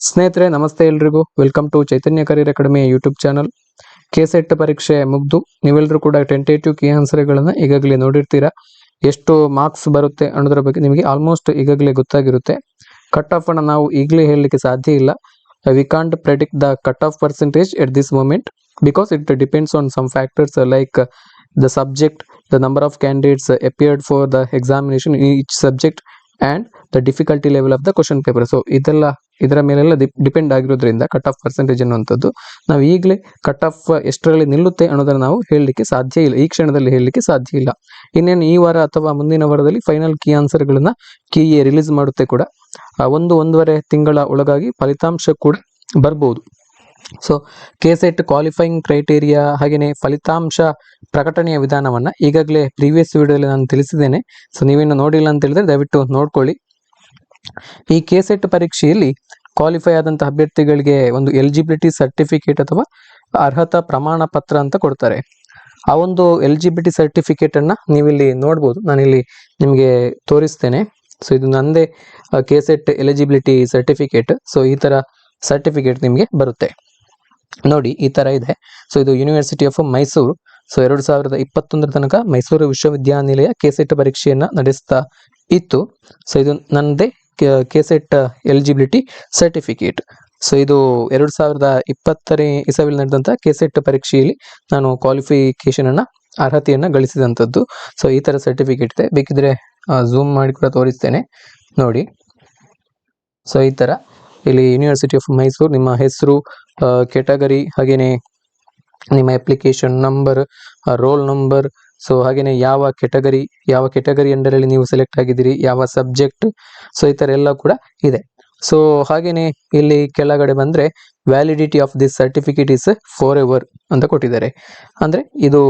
ಸ್ನೇಹಿತರೆ, ನಮಸ್ತೆ ಎಲ್ರಿಗೂ. Welcome to Chaitanya career academy YouTube channel K SET ಪರೀಕ್ಷೆ ಮುಗ್ದು ನೀವೆಲ್ಲರೂ ಕೂಡ ಟೆಂಟೇಟಿವ್ ಕೀ ಆನ್ಸರ್ಗಳನ್ನು ಈಗಾಗಲೇ ನೋಡಿರ್ತೀರಾ. ಎಷ್ಟು ಮಾರ್ಕ್ಸ್ ಬರುತ್ತೆ ಅನ್ನೋದ್ರ ಬಗ್ಗೆ ನಿಮಗೆ ಆಲ್ಮೋಸ್ಟ್ ಈಗಾಗಲೇ ಗೊತ್ತಾಗಿರುತ್ತೆ. ಕಟ್ ಆಫ್ ಅನ್ನ ನಾವು ಈಗಲೇ ಹೇಳಲಿಕ್ಕೆ ಸಾಧ್ಯ ಇಲ್ಲ. We can't predict the cut off percentage at this moment because it depends on some factors like the subject the number of candidates appeared for the examination each subject and the difficulty level of the question paper so ಇದೆಲ್ಲ ಇದರ ಮೇಲೆಲ್ಲ depend ಆಗಿರೋದ್ರಿಂದ cut off percentage ಅನ್ನುವಂಥದ್ದು ನಾವು ಈಗಲೇ cut off ಎಷ್ಟರಲ್ಲಿ ನಿಲ್ಲುತ್ತೆ ಅನ್ನೋದನ್ನು ನಾವು ಹೇಳಲಿಕ್ಕೆ ಸಾಧ್ಯ ಇಲ್ಲ. ಈ ಕ್ಷಣದಲ್ಲಿ ಹೇಳಲಿಕ್ಕೆ ಸಾಧ್ಯ ಇಲ್ಲ. ಇನ್ನೇನು ಈ ವಾರ ಅಥವಾ ಮುಂದಿನ ವಾರದಲ್ಲಿ ಫೈನಲ್ ಕೀ ಆನ್ಸರ್ಗಳನ್ನು ಕೀ ರಿಲೀಸ್ ಮಾಡುತ್ತೆ ಕೂಡ. ಒಂದು ಒಂದೂವರೆ ತಿಂಗಳ ಒಳಗಾಗಿ ಫಲಿತಾಂಶ ಕೂಡ ಬರ್ಬೋದು. So K SET qualifying criteria ಹಾಗೆಯೇ ಫಲಿತಾಂಶ ಪ್ರಕಟಣೆಯ ವಿಧಾನವನ್ನು ಈಗಾಗಲೇ ಪ್ರೀವಿಯಸ್ ವಿಡಿಯೋದಲ್ಲಿ ನಾನು ತಿಳಿಸಿದ್ದೇನೆ. ಸೊ ನೀವೇನು ನೋಡಿಲ್ಲ ಅಂತ ಹೇಳಿದ್ರೆ ದಯವಿಟ್ಟು ನೋಡ್ಕೊಳ್ಳಿ. ಈ ಕೆ ಸೆಟ್ ಪರೀಕ್ಷೆಯಲ್ಲಿ ಕ್ವಾಲಿಫೈ ಆದಂತಹ ಅಭ್ಯರ್ಥಿಗಳಿಗೆ ಒಂದು ಎಲಿಜಿಬಿಲಿಟಿ ಸರ್ಟಿಫಿಕೇಟ್ ಅಥವಾ ಅರ್ಹತಾ ಪ್ರಮಾಣ ಪತ್ರ ಅಂತ ಕೊಡ್ತಾರೆ. ಆ ಒಂದು ಎಲಿಜಿಬಿಲಿಟಿ ಸರ್ಟಿಫಿಕೇಟ್ ಅನ್ನ ನೀವಿಲ್ಲಿ ನೋಡ್ಬೋದು. ನಾನಿಲ್ಲಿ ನಿಮಗೆ ತೋರಿಸ್ತೇನೆ. ಸೊ ಇದು ನಂದೇ K SET eligibility certificate so ಈ ತರ ಸರ್ಟಿಫಿಕೇಟ್ ನಿಮಗೆ ಬರುತ್ತೆ. ನೋಡಿ, ಈ ತರ ಇದೆ. ಸೊ ಇದು ಯೂನಿವರ್ಸಿಟಿ ಆಫ್ ಮೈಸೂರು ಸೊ ಎರಡು ಸಾವಿರದ ಇಪ್ಪತ್ತೊಂದರ ತನಕ ಮೈಸೂರು ವಿಶ್ವವಿದ್ಯಾನಿಲಯ ಕೆಸೆಟ್ ಪರೀಕ್ಷೆಯನ್ನ ನಡೆಸ್ತಾ ಇತ್ತು. ಸೊ ಇದು ನನ್ನದೇ ಕೆಸೆಟ್ ಎಲಿಜಿಬಿಲಿಟಿ ಸರ್ಟಿಫಿಕೇಟ್ ಸೊ ಇದು ಎರಡು ಸಾವಿರದ ಇಪ್ಪತ್ತನೇ ಇಸವಿಲ್ ನಡೆದಂತ ಕೆಸೆಟ್ ಪರೀಕ್ಷೆಯಲ್ಲಿ ನಾನು ಕ್ವಾಲಿಫಿಕೇಶನ್ ಅನ್ನ, ಅರ್ಹತೆಯನ್ನ ಗಳಿಸಿದಂಥದ್ದು ಸೊ ಈ ತರ ಸರ್ಟಿಫಿಕೇಟ್ ಇದೆ. ಬೇಕಿದ್ರೆ ಝೂಮ್ ಮಾಡಿ ಕೂಡ ತೋರಿಸ್ತೇನೆ. ನೋಡಿ. ಸೊ ಈ ತರ. ಇಲ್ಲಿ ಯೂನಿವರ್ಸಿಟಿ ಆಫ್ ಮೈಸೂರು ನಿಮ್ಮ ಹೆಸರು ಕೆಟಗರಿ ಹಾಗೇನೆ ನಿಮ್ಮ application number roll number so ಹಾಗೆಯೇ ಯಾವ ಕೆಟಗರಿ ಯಾವ ಕೆಟಗರಿ ಅಂಡರಲ್ಲಿ ನೀವು ಸೆಲೆಕ್ಟ್ ಆಗಿದ್ದೀರಿ, ಯಾವ ಸಬ್ಜೆಕ್ಟ್ ಸೊ ಈ ಥರ ಎಲ್ಲ ಕೂಡ ಇದೆ. ಸೊ ಹಾಗೆಯೇ ಇಲ್ಲಿ ಕೆಳಗಡೆ ಬಂದ್ರೆ validity of this certificate is forever ಅಂತ ಕೊಟ್ಟಿದ್ದಾರೆ. ಅಂದ್ರೆ ಇದು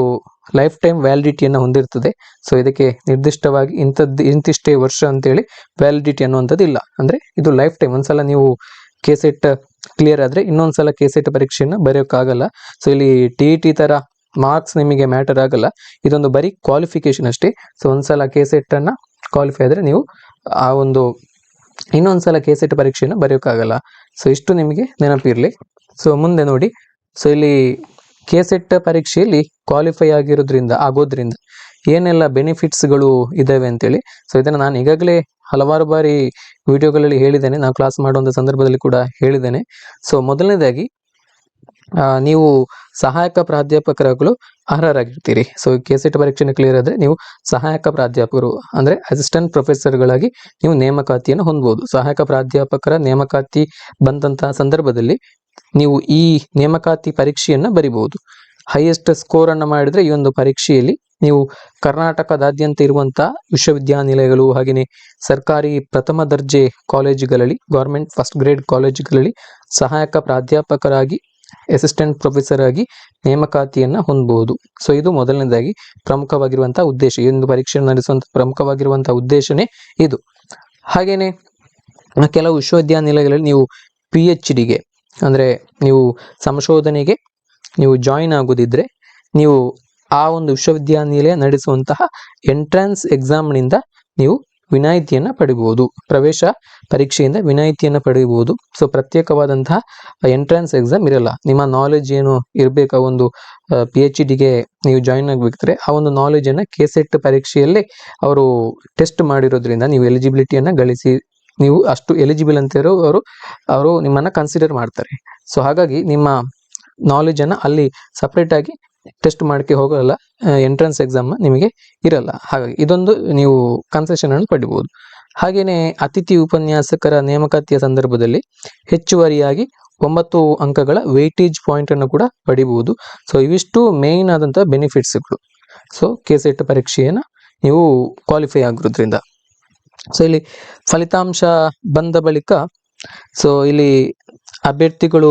ಲೈಫ್ ಟೈಮ್ ವ್ಯಾಲಿಡಿಟಿಯನ್ನು ಹೊಂದಿರ್ತದೆ. ಸೊ ಇದಕ್ಕೆ ನಿರ್ದಿಷ್ಟವಾಗಿ ಇಂಥದ್ದು, ಇಂತಿಷ್ಟೇ ವರ್ಷ ಅಂತೇಳಿ ವ್ಯಾಲಿಡಿಟಿ ಅನ್ನುವಂಥದ್ದು ಇಲ್ಲ. ಅಂದ್ರೆ ಇದು ಲೈಫ್ ಟೈಮ್ ಒಂದ್ಸಲ ನೀವು ಕೆಸೆಟ್ ಕ್ಲಿಯರ್ ಆದ್ರೆ ಇನ್ನೊಂದ್ಸಲ ಕೆಸೆಟ್ ಪರೀಕ್ಷೆಯನ್ನು ಬರೆಯೋಕ್ಕಾಗಲ್ಲ. ಸೊ ಇಲ್ಲಿ ಟಿ ಇ ಟಿ ತರ ಮಾರ್ಕ್ಸ್ ನಿಮಗೆ ಮ್ಯಾಟರ್ ಆಗಲ್ಲ. ಇದೊಂದು ಬರೀ ಕ್ವಾಲಿಫಿಕೇಶನ್ ಅಷ್ಟೇ. ಸೊ ಒಂದ್ಸಲ ಕೆಸೆಟ್ ಅನ್ನ ಕ್ವಾಲಿಫೈ ಆದರೆ ನೀವು ಆ ಒಂದು ಇನ್ನೊಂದ್ಸಲ ಕೆಸೆಟ್ ಪರೀಕ್ಷೆಯನ್ನು ಬರೆಯೋಕ್ಕಾಗಲ್ಲ. ಸೊ ಇಷ್ಟು ನಿಮಗೆ ನೆನಪಿರ್ಲಿ. ಸೊ ಮುಂದೆ ನೋಡಿ. ಸೊ ಇಲ್ಲಿ ಕೆಸೆಟ್ ಪರೀಕ್ಷೆಯಲ್ಲಿ ಕ್ವಾಲಿಫೈ ಆಗಿರೋದ್ರಿಂದ, ಆಗೋದ್ರಿಂದ ಏನೆಲ್ಲ ಬೆನಿಫಿಟ್ಸ್ಗಳು ಇದ್ದಾವೆ ಅಂತೇಳಿ. ಸೊ ಇದನ್ನ ನಾನು ಈಗಾಗಲೇ ಹಲವಾರು ಬಾರಿ ವಿಡಿಯೋಗಳಲ್ಲಿ ಹೇಳಿದ್ದೇನೆ. ನಾವು ಕ್ಲಾಸ್ ಮಾಡುವಂಥ ಸಂದರ್ಭದಲ್ಲಿ ಕೂಡ ಹೇಳಿದ್ದೇನೆ. ಸೊ ಮೊದಲನೇದಾಗಿ ನೀವು ಸಹಾಯಕ ಪ್ರಾಧ್ಯಾಪಕರಾಗಲು ಅರ್ಹರಾಗಿರ್ತೀರಿ. ಸೊ ಕೆಸೆಟ್ ಪರೀಕ್ಷೆನ ಕ್ಲಿಯರ್ ಆದರೆ ನೀವು ಸಹಾಯಕ ಪ್ರಾಧ್ಯಾಪಕರು, ಅಂದ್ರೆ ಅಸಿಸ್ಟೆಂಟ್ ಪ್ರೊಫೆಸರ್ಗಳಾಗಿ ನೀವು ನೇಮಕಾತಿಯನ್ನು ಹೊಂದಬಹುದು ಸಹಾಯಕ ಪ್ರಾಧ್ಯಾಪಕರ ನೇಮಕಾತಿ ಬಂದಂತಹ ಸಂದರ್ಭದಲ್ಲಿ ನೀವು ಈ ನೇಮಕಾತಿ ಪರೀಕ್ಷೆಯನ್ನು ಬರಿಬಹುದು ಹೈಯೆಸ್ಟ್ ಸ್ಕೋರ್ ಅನ್ನು ಮಾಡಿದ್ರೆ ಈ ಒಂದು ಪರೀಕ್ಷೆಯಲ್ಲಿ ನೀವು ಕರ್ನಾಟಕದಾದ್ಯಂತ ಇರುವಂತಹ ವಿಶ್ವವಿದ್ಯಾನಿಲಯಗಳು ಹಾಗೆಯೇ ಸರ್ಕಾರಿ ಪ್ರಥಮ ದರ್ಜೆ ಕಾಲೇಜುಗಳಲ್ಲಿ ಗೌರ್ಮೆಂಟ್ ಫಸ್ಟ್ ಗ್ರೇಡ್ ಕಾಲೇಜುಗಳಲ್ಲಿ ಸಹಾಯಕ ಪ್ರಾಧ್ಯಾಪಕರಾಗಿ ಅಸಿಸ್ಟೆಂಟ್ ಪ್ರೊಫೆಸರ್ ಆಗಿ ನೇಮಕಾತಿಯನ್ನು ಹೊಂದಬಹುದು ಸೊ ಇದು ಮೊದಲನೇದಾಗಿ ಪ್ರಮುಖವಾಗಿರುವಂತಹ ಉದ್ದೇಶ. ಈ ಒಂದು ಪರೀಕ್ಷೆ ನಡೆಸುವಂತ ಪ್ರಮುಖವಾಗಿರುವಂತಹ ಉದ್ದೇಶನೇ ಇದು. ಹಾಗೇನೆ, ಕೆಲವು ವಿಶ್ವವಿದ್ಯಾನಿಲಯಗಳಲ್ಲಿ ನೀವು ಪಿ ಎಚ್ ಡಿಗೆ ಅಂದ್ರೆ ನೀವು ಸಂಶೋಧನೆಗೆ ನೀವು ಜಾಯಿನ್ ಆಗೋದಿದ್ರೆ, ನೀವು ಆ ಒಂದು ವಿಶ್ವವಿದ್ಯಾನಿಲಯ ನಡೆಸುವಂತಹ ಎಂಟ್ರೆನ್ಸ್ ಎಕ್ಸಾಮ್ನಿಂದ ನೀವು ವಿನಾಯಿತಿಯನ್ನ ಪಡಿಬಹುದು ಪ್ರವೇಶ ಪರೀಕ್ಷೆಯಿಂದ ವಿನಾಯಿತಿಯನ್ನು ಪಡೆಯಬಹುದು ಸೊ ಪ್ರತ್ಯೇಕವಾದಂತಹ ಎಂಟ್ರೆನ್ಸ್ ಎಕ್ಸಾಮ್ ಇರಲ್ಲ. ನಿಮ್ಮ ನಾಲೆಜ್ ಏನು ಇರಬೇಕು, ಆ ಒಂದು ಪಿ ಎಚ್ ಡಿಗೆ ನೀವು ಜಾಯಿನ್ ಆಗಬೇಕಾದ್ರೆ ಆ ಒಂದು ನಾಲೆಜನ್ನು ಕೆ ಸೆಟ್ ಪರೀಕ್ಷೆಯಲ್ಲಿ ಅವರು ಟೆಸ್ಟ್ ಮಾಡಿರೋದ್ರಿಂದ ನೀವು ಎಲಿಜಿಬಿಲಿಟಿಯನ್ನು ಗಳಿಸಿ, ನೀವು ಅಷ್ಟು ಎಲಿಜಿಬಲ್ ಅಂತ ಇರೋ ಅವರು ಅವರು ನಿಮ್ಮನ್ನ ಕನ್ಸಿಡರ್ ಮಾಡ್ತಾರೆ. ಸೊ ಹಾಗಾಗಿ ನಿಮ್ಮ ನಾಲೆಜ್ ಅನ್ನ ಅಲ್ಲಿ ಸಪ್ರೇಟ್ ಆಗಿ ಟೆಸ್ಟ್ ಮಾಡಕ್ಕೆ ಹೋಗಲ್ಲ ಎಂಟ್ರೆನ್ಸ್ ಎಕ್ಸಾಮ್ ನಿಮಗೆ ಇರಲ್ಲ. ಹಾಗಾಗಿ ಇದೊಂದು ನೀವು ಕನ್ಸೆಷನ್ ಅನ್ನು ಪಡಿಬಹುದು ಹಾಗೇನೆ ಅತಿಥಿ ಉಪನ್ಯಾಸಕರ ನೇಮಕಾತಿಯ ಸಂದರ್ಭದಲ್ಲಿ ಹೆಚ್ಚುವರಿಯಾಗಿ ಒಂಬತ್ತು ಅಂಕಗಳ ವೇಟೇಜ್ ಪಾಯಿಂಟ್ ಅನ್ನು ಕೂಡ ಪಡಿಬಹುದು ಸೊ ಇವಿಷ್ಟು ಮೇನ್ ಆದಂತಹ ಬೆನಿಫಿಟ್ಸ್ಗಳು ಸೊ ಕೆಸೆಟ್ ಪರೀಕ್ಷೆಯನ್ನು ನೀವು ಕ್ವಾಲಿಫೈ ಆಗಿರೋದ್ರಿಂದ. ಸೊ ಇಲ್ಲಿ ಫಲಿತಾಂಶ ಬಂದ ಬಳಿಕ ಸೊ ಇಲ್ಲಿ ಅಭ್ಯರ್ಥಿಗಳು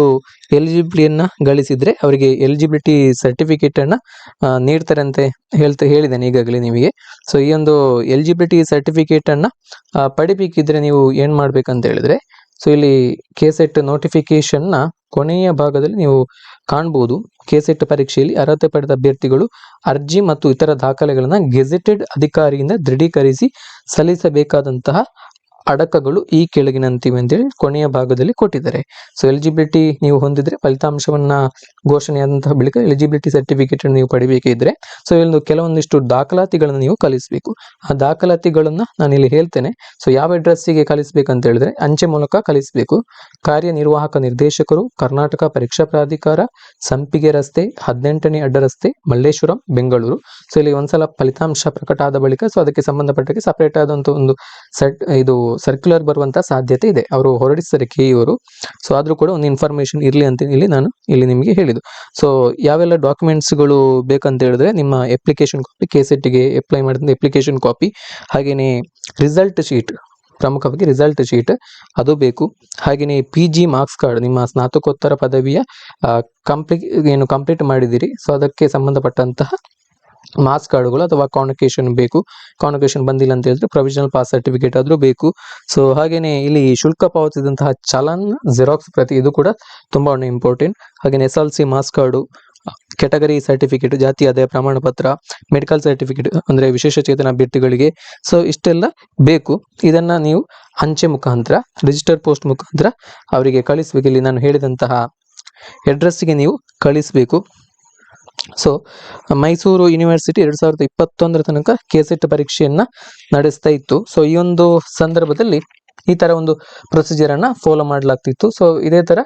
ಎಲಿಜಿಬಿಲಿಟಿಯನ್ನು ಗಳಿಸಿದ್ರೆ ಅವರಿಗೆ ಎಲಿಜಿಬಿಲಿಟಿ ಸರ್ಟಿಫಿಕೇಟ್ ಅನ್ನ ಆ, ನೀಡ್ತಾರೆ ಅಂತ ಹೇಳ್ತಾ ಹೇಳಿದ್ದೇನೆ ಈಗಾಗಲೇ ನಿಮಗೆ. ಸೊ ಈ ಒಂದು ಎಲಿಜಿಬಿಲಿಟಿ ಸರ್ಟಿಫಿಕೇಟ್ ಅನ್ನ ಆ, ಪಡಿಬೇಕಿದ್ರೆ ನೀವು ಏನ್ ಮಾಡ್ಬೇಕಂತ ಹೇಳಿದ್ರೆ ಸೊ ಇಲ್ಲಿ ಕೆಸೆಟ್ ನೋಟಿಫಿಕೇಶನ್ನ ಕೊನೆಯ ಭಾಗದಲ್ಲಿ ನೀವು ಕಾಣ್ಬೋದು. ಕೆಸೆಟ್ ಪರೀಕ್ಷೆಯಲ್ಲಿ ಅರ್ಹತೆ ಪಡೆದ ಅಭ್ಯರ್ಥಿಗಳು ಅರ್ಜಿ ಮತ್ತು ಇತರ ದಾಖಲೆಗಳನ್ನ ಗೆಜೆಟೆಡ್ ಅಧಿಕಾರಿಯಿಂದ ದೃಢೀಕರಿಸಿ ಸಲ್ಲಿಸಬೇಕಾದಂತಹ ಅಡಕಗಳು ಈ ಕೆಳಗಿನಂತಿವೆ ಅಂತೇಳಿ ಕೊನೆಯ ಭಾಗದಲ್ಲಿ ಕೊಟ್ಟಿದ್ದಾರೆ. ಸೊ ಎಲಿಜಿಬಿಲಿಟಿ ನೀವು ಹೊಂದಿದ್ರೆ ಫಲಿತಾಂಶವನ್ನ ಘೋಷಣೆಯಾದಂತಹ ಬಳಿಕ ಎಲಿಜಿಬಿಲಿಟಿ ಸರ್ಟಿಫಿಕೇಟ್ ನೀವು ಪಡಿಬೇಕಿದ್ರೆ ಸೊ ಇಲ್ಲಿ ಕೆಲವೊಂದಿಷ್ಟು ದಾಖಲಾತಿಗಳನ್ನು ನೀವು ಕಲಿಸಬೇಕು. ಆ ದಾಖಲಾತಿಗಳನ್ನ ನಾನು ಇಲ್ಲಿ ಹೇಳ್ತೇನೆ. ಸೊ ಯಾವ ಅಡ್ರೆಸ್ಸಿಗೆ ಕಲಿಸಬೇಕಂತ ಹೇಳಿದ್ರೆ ಅಂಚೆ ಮೂಲಕ ಕಲಿಸಬೇಕು. ಕಾರ್ಯನಿರ್ವಾಹಕ ನಿರ್ದೇಶಕರು, ಕರ್ನಾಟಕ ಪರೀಕ್ಷಾ ಪ್ರಾಧಿಕಾರ, ಸಂಪಿಗೆ ರಸ್ತೆ, ಹದಿನೆಂಟನೇ ಅಡ್ಡ ರಸ್ತೆ, ಮಲ್ಲೇಶ್ವರಂ, ಬೆಂಗಳೂರು. ಸೊ ಇಲ್ಲಿ ಒಂದ್ಸಲ ಫಲಿತಾಂಶ ಪ್ರಕಟ ಆದ ಬಳಿಕ ಸೊ ಅದಕ್ಕೆ ಸಂಬಂಧಪಟ್ಟಕ್ಕೆ ಸಪರೇಟ್ ಆದಂತ ಒಂದು ಸೆಟ್ ಇದು ಸರ್ಕ್ಯುಲರ್ ಬರುವಂತ ಸಾಧ್ಯತೆ ಇದೆ. ಅವರು ಹೊರಡಿಸ್ತಾರೆ ಕೆ ಇವರು. ಸೊ ಆದರೂ ಕೂಡ ಒಂದು ಇನ್ಫಾರ್ಮೇಷನ್ ಇರಲಿ ಅಂತ ಇಲ್ಲಿ ನಾನು ಇಲ್ಲಿ ನಿಮಗೆ ಹೇಳಿದ್ದು. ಸೊ ಯಾವೆಲ್ಲ ಡಾಕ್ಯುಮೆಂಟ್ಸ್ಗಳು ಬೇಕಂತ ಹೇಳಿದ್ರೆ ನಿಮ್ಮ ಅಪ್ಲಿಕೇಶನ್ ಕಾಪಿ ಕೆ ಸೆಟ್ಗೆ ಅಪ್ಲೈ ಮಾಡಿದಂಥ ಅಪ್ಲಿಕೇಶನ್ ಕಾಪಿ ಹಾಗೆಯೇ ರಿಸಲ್ಟ್ ಶೀಟ್ ಪ್ರಮುಖವಾಗಿ ರಿಸಲ್ಟ್ ಶೀಟ್ ಅದು ಬೇಕು. ಹಾಗೆಯೇ ಪಿ ಜಿ ಮಾರ್ಕ್ಸ್ ಕಾರ್ಡ್ ನಿಮ್ಮ ಸ್ನಾತಕೋತ್ತರ ಪದವಿಯ ಕಂಪ್ಲೀಟ್ ಏನು ಕಂಪ್ಲೀಟ್ ಮಾಡಿದಿರಿ ಸೊ ಅದಕ್ಕೆ ಸಂಬಂಧಪಟ್ಟಂತಹ ಮಾರ್ಕ್ಸ್ ಕಾರ್ಡ್ಗಳು ಅಥವಾ ಕಾನ್ವಕೇಶನ್ ಬೇಕು. ಕಾನ್ವಕೇಶನ್ ಬಂದಿಲ್ಲ ಅಂತ ಹೇಳಿದ್ರೆ ಪ್ರೊವಿಷನಲ್ ಪಾಸ್ ಸರ್ಟಿಫಿಕೇಟ್ ಆದ್ರೂ ಬೇಕು. ಸೊ ಹಾಗೆಯೇ ಇಲ್ಲಿ ಶುಲ್ಕ ಪಾವತಿಸಿದಂತಹ ಚಲನ್ ಜೆರಾಕ್ಸ್ ಪ್ರತಿ ಇದು ಕೂಡ ತುಂಬಾ ಇಂಪಾರ್ಟೆಂಟ್ ಹಾಗೇನೆ S L C marks card category certificate ಜಾತಿ ಆದಾಯ, ಪ್ರಮಾಣ ಪತ್ರ ಮೆಡಿಕಲ್ ಸರ್ಟಿಫಿಕೇಟ್ ಅಂದ್ರೆ ವಿಶೇಷ ಚೇತನ ಅಭ್ಯರ್ಥಿಗಳಿಗೆ. ಸೊ ಇಷ್ಟೆಲ್ಲ ಬೇಕು. ಇದನ್ನ ನೀವು ಅಂಚೆ ಮುಖಾಂತರ ರಿಜಿಸ್ಟರ್ ಪೋಸ್ಟ್ ಮುಖಾಂತರ ಅವರಿಗೆ ಕಳಿಸಬೇಕು. ಇಲ್ಲಿ ನಾನು ಹೇಳಿದಂತಹ ಅಡ್ರೆಸ್ಸಿಗೆ ನೀವು ಕಳಿಸ್ಬೇಕು. ಸೊ ಮೈಸೂರು ಯೂನಿವರ್ಸಿಟಿ ಎರಡ್ ಸಾವಿರದ ಇಪ್ಪತ್ತೊಂದರ ತನಕ ಕೆಸೆಟ್ ಪರೀಕ್ಷೆಯನ್ನ ನಡೆಸ್ತಾ ಇತ್ತು. ಸೊ ಈ ಒಂದು ಸಂದರ್ಭದಲ್ಲಿ ಈ ತರ ಒಂದು ಪ್ರೊಸೀಜರ್ ಅನ್ನ ಫಾಲೋ ಮಾಡಲಾಗ್ತಿತ್ತು. ಸೊ ಇದೇ ತರ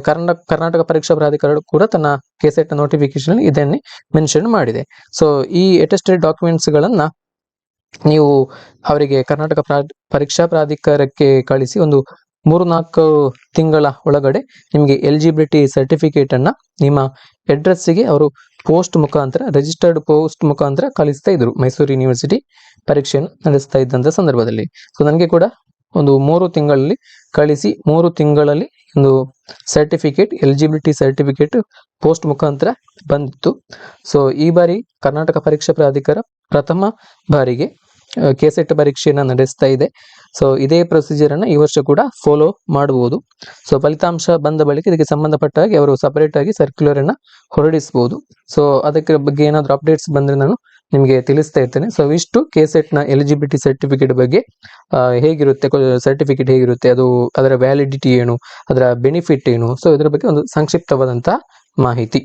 ಕರ್ನಾಟಕ ಕರ್ನಾಟಕ ಪರೀಕ್ಷಾ ಪ್ರಾಧಿಕಾರ ಕೂಡ ತನ್ನ ಕೆಸೆಟ್ ನೋಟಿಫಿಕೇಶನ್ ಇದನ್ನೇ ಮೆನ್ಷನ್ ಮಾಡಿದೆ. ಸೊ ಈ ಅಟೆಸ್ಟೆಡ್ ಡಾಕ್ಯುಮೆಂಟ್ಸ್ ಗಳನ್ನ ನೀವು ಅವರಿಗೆ ಕರ್ನಾಟಕ ಪ್ರಾ- ಪರೀಕ್ಷಾ ಪ್ರಾಧಿಕಾರಕ್ಕೆ ಕಳಿಸಿ ಒಂದು ಮೂರು ನಾಲ್ಕು ತಿಂಗಳ ಒಳಗಡೆ ನಿಮಗೆ ಎಲಿಜಿಬಿಲಿಟಿ ಸರ್ಟಿಫಿಕೇಟ್ ಅನ್ನ ನಿಮ್ಮ ಅಡ್ರೆಸ್ಸಿಗೆ ಅವರು ಪೋಸ್ಟ್ ಮುಖಾಂತರ ರಿಜಿಸ್ಟರ್ಡ್ ಪೋಸ್ಟ್ ಮುಖಾಂತರ ಕಲಿಸ್ತಾ ಇದ್ರು ಮೈಸೂರು ಯೂನಿವರ್ಸಿಟಿ ಪರೀಕ್ಷೆಯನ್ನು ನಡೆಸ್ತಾ ಇದ್ದಂತ ಸಂದರ್ಭದಲ್ಲಿ. ಸೊ ನನಗೆ ಕೂಡ ಒಂದು ಮೂರು ತಿಂಗಳಲ್ಲಿ ಕಳಿಸಿ, ಮೂರು ತಿಂಗಳಲ್ಲಿ ಒಂದು ಸರ್ಟಿಫಿಕೇಟ್ ಎಲಿಜಿಬಿಲಿಟಿ ಸರ್ಟಿಫಿಕೇಟ್ ಪೋಸ್ಟ್ ಮುಖಾಂತರ ಬಂದಿತ್ತು. ಸೊ ಈ ಬಾರಿ ಕರ್ನಾಟಕ ಪರೀಕ್ಷಾ ಪ್ರಾಧಿಕಾರ ಪ್ರಥಮ ಬಾರಿಗೆ ಕೆಸೆಟ್ ಪರೀಕ್ಷೆಯನ್ನು ನಡೆಸ್ತಾ ಇದೆ. ಸೊ ಇದೇ ಪ್ರೊಸೀಜರ್ ಅನ್ನ ಈ ವರ್ಷ ಕೂಡ ಫಾಲೋ ಮಾಡಬಹುದು ಸೊ ಫಲಿತಾಂಶ ಬಂದ ಬಳಿಕ ಇದಕ್ಕೆ ಸಂಬಂಧಪಟ್ಟ ಹಾಗೆ ಅವರು ಸಪರೇಟ್ ಆಗಿ ಸರ್ಕ್ಯುಲರ್ ಅನ್ನ ಹೊರಡಿಸಬಹುದು ಸೊ ಅದಕ್ಕೆ ಬಗ್ಗೆ ಏನಾದ್ರು ಅಪ್ಡೇಟ್ಸ್ ಬಂದ್ರೆ ನಾನು ನಿಮಗೆ ತಿಳಿಸ್ತಾ ಇರ್ತೇನೆ. ಸೊ ಇಷ್ಟು ಕೆಸೆಟ್ನ ಎಲಿಜಿಬಿಲಿಟಿ ಸರ್ಟಿಫಿಕೇಟ್ ಬಗ್ಗೆ ಹೇಗಿರುತ್ತೆ ಸರ್ಟಿಫಿಕೇಟ್ ಹೇಗಿರುತ್ತೆ, ಅದು ಅದರ ವ್ಯಾಲಿಡಿಟಿ ಏನು, ಅದರ ಬೆನಿಫಿಟ್ ಏನು ಸೊ ಇದರ ಬಗ್ಗೆ ಒಂದು ಸಂಕ್ಷಿಪ್ತವಾದಂತಹ ಮಾಹಿತಿ.